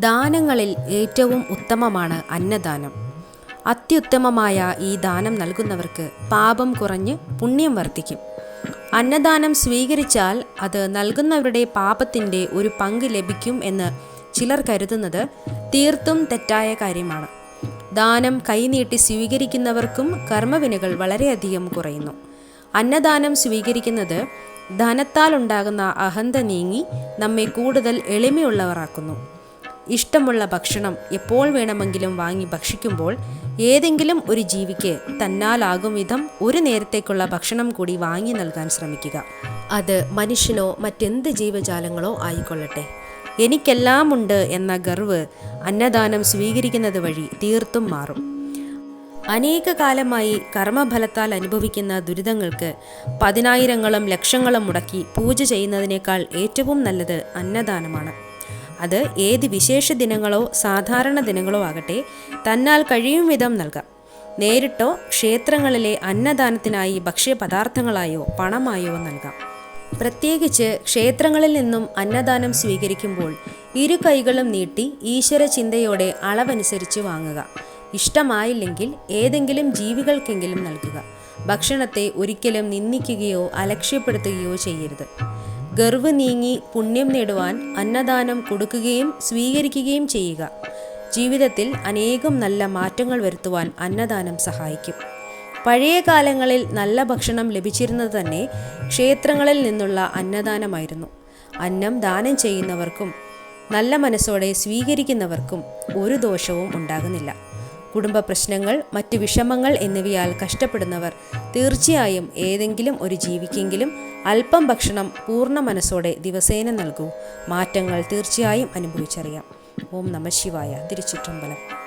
ദാനങ്ങളിൽ ഏറ്റവും ഉത്തമമാണ് അന്നദാനം. അത്യുത്തമമായ ഈ ദാനം നൽകുന്നവർക്ക് പാപം കുറഞ്ഞ് പുണ്യം വർദ്ധിക്കും. അന്നദാനം സ്വീകരിച്ചാൽ അത് നൽകുന്നവരുടെ പാപത്തിന്റെ ഒരു പങ്ക് ലഭിക്കും എന്ന് ചിലർ കരുതുന്നത് തീർത്തും തെറ്റായ കാര്യമാണ്. ദാനം കൈനീട്ടി സ്വീകരിക്കുന്നവർക്കും കർമ്മവിനകൾ വളരെയധികം കുറയുന്നു. അന്നദാനം സ്വീകരിക്കുന്നത് ധനത്താൽ ഉണ്ടാകുന്ന അഹന്ത നീങ്ങി നമ്മെ കൂടുതൽ എളിമയുള്ളവരാക്കുന്നു ഇഷ്ടമുള്ള ഭക്ഷണം എപ്പോൾ വേണമെങ്കിലും വാങ്ങി ഭക്ഷിക്കുമ്പോൾ ഏതെങ്കിലും ഒരു ജീവിക്ക് തന്നാലാകും വിധം ഒരു നേരത്തേക്കുള്ള ഭക്ഷണം കൂടി വാങ്ങി നൽകാൻ ശ്രമിക്കുക. അത് മനുഷ്യനോ മറ്റെന്ത് ജീവജാലങ്ങളോ ആയിക്കൊള്ളട്ടെ. എനിക്കെല്ലാം ഉണ്ട് എന്ന ഗർവ് അന്നദാനം സ്വീകരിക്കുന്നത് വഴി തീർത്തും മാറും. അനേക കാലമായി കർമ്മഫലത്താൽ അനുഭവിക്കുന്ന ദുരിതങ്ങൾക്ക് പതിനായിരങ്ങളും ലക്ഷങ്ങളും മുടക്കി പൂജ ചെയ്യുന്നതിനേക്കാൾ ഏറ്റവും നല്ലത് അന്നദാനമാണ്. അത് ഏത് വിശേഷ ദിനങ്ങളോ സാധാരണ ദിനങ്ങളോ ആകട്ടെ തന്നാൽ കഴിയും വിധം നൽകാം. നേരിട്ടോ ക്ഷേത്രങ്ങളിലെ അന്നദാനത്തിനായി ഭക്ഷ്യപദാർത്ഥങ്ങളായോ പണമായോ നൽകാം. പ്രത്യേകിച്ച് ക്ഷേത്രങ്ങളിൽ നിന്നും അന്നദാനം സ്വീകരിക്കുമ്പോൾ ഇരു കൈകളും നീട്ടി ഈശ്വര ചിന്തയോടെ അളവനുസരിച്ച് വാങ്ങുക. ഇഷ്ടമായില്ലെങ്കിൽ ഏതെങ്കിലും ജീവികൾക്കെങ്കിലും നൽകുക. ഭക്ഷണത്തെ ഒരിക്കലും നിന്ദിക്കുകയോ അലക്ഷ്യപ്പെടുത്തുകയോ ചെയ്യരുത്. ഗർവ് നീങ്ങി പുണ്യം നേടുവാൻ അന്നദാനം കൊടുക്കുകയും സ്വീകരിക്കുകയും ചെയ്യുക. ജീവിതത്തിൽ അനേകം നല്ല മാറ്റങ്ങൾ വരുത്തുവാൻ അന്നദാനം സഹായിക്കും. പഴയ കാലങ്ങളിൽ നല്ല ഭക്ഷണം ലഭിച്ചിരുന്നത് തന്നെ ക്ഷേത്രങ്ങളിൽ നിന്നുള്ള അന്നദാനമായിരുന്നു. അന്നം ദാനം ചെയ്യുന്നവർക്കും നല്ല മനസ്സോടെ സ്വീകരിക്കുന്നവർക്കും ഒരു ദോഷവും ഉണ്ടാകുന്നില്ല. കുടുംബ പ്രശ്നങ്ങൾ മറ്റ് വിഷമങ്ങൾ എന്നിവയാൽ കഷ്ടപ്പെടുന്നവർ തീർച്ചയായും ഏതെങ്കിലും ഒരു ജീവിക്കെങ്കിലും അല്പം ഭക്ഷണം പൂർണ മനസ്സോടെ ദിവസേന നൽകൂ. മാറ്റങ്ങൾ തീർച്ചയായും അനുഭവിച്ചറിയാം. ഓം നമ ശിവായ. തിരുച്ചിറ്റമ്പലം.